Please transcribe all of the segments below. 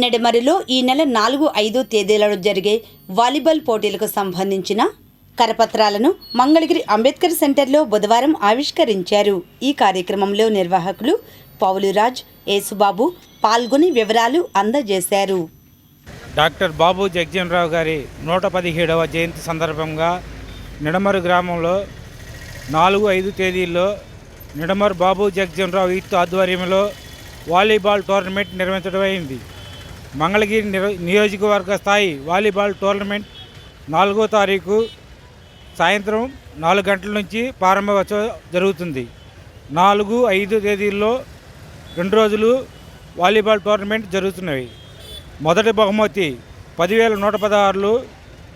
నెడమరిలో ఈ నెల నాలుగు ఐదు తేదీలలో జరిగే వాలీబాల్ పోటీలకు సంబంధించిన కరపత్రాలను మంగళగిరి అంబేద్కర్ సెంటర్లో బుధవారం ఆవిష్కరించారు. ఈ కార్యక్రమంలో నిర్వాహకులు పౌలురాజ్ యేసుబాబు పాల్గొని వివరాలు అందజేశారు. డాక్టర్ బాబు జగ్జీవనరావు గారి నూట పదిహేడవ జయంతి సందర్భంగా నిడమరు గ్రామంలో నాలుగు ఐదు తేదీల్లో నిడమరు బాబు జగ్జీవనరావు యూత్ ఆధ్వర్యంలో వాలీబాల్ టోర్నమెంట్ నిర్వహించడం అయింది. మంగళగిరి నియోజకవర్గ స్థాయి వాలీబాల్ టోర్నమెంట్ నాలుగో తారీఖు సాయంత్రం నాలుగు గంటల నుంచి ప్రారంభోత్సవం జరుగుతుంది. నాలుగు ఐదు తేదీల్లో రెండు రోజులు వాలీబాల్ టోర్నమెంట్ జరుగుతున్నవి. మొదటి బహుమతి పదివేల నూట పదహారులు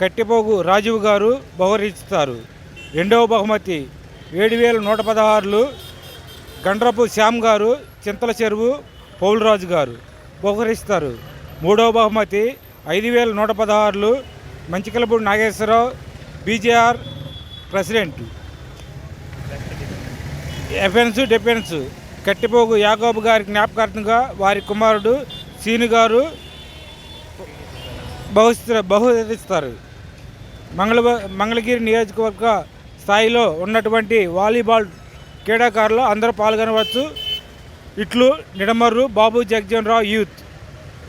కట్టిపోగు రాజీవ్ గారు బహుకరిస్తారు రెండవ బహుమతి ఏడు వేల నూట పదహారులు గండ్రపు శ్యామ్ గారు చింతల చెరువు పౌలరాజు గారు బహుకరిస్తారు. మూడవ బహుమతి ఐదు వేల నూట పదహారులు మంచికలపూడి నాగేశ్వరరావు బీజేఆర్ ప్రెసిడెంట్. ఎఫెన్స్ డిఫెన్స్ కట్టిపోగు యాగోబు గారి జ్ఞాపకార్థంగా వారి కుమారుడు సీను గారు బహుస్త బహుకరిస్తారు మంగళ మంగళగిరి నియోజకవర్గ స్థాయిలో ఉన్నటువంటి వాలీబాల్ క్రీడాకారులు అందరూ పాల్గొనవచ్చు. ఇట్లు నిడమర్రు బాబు జగ్జన్ రావు యూత్.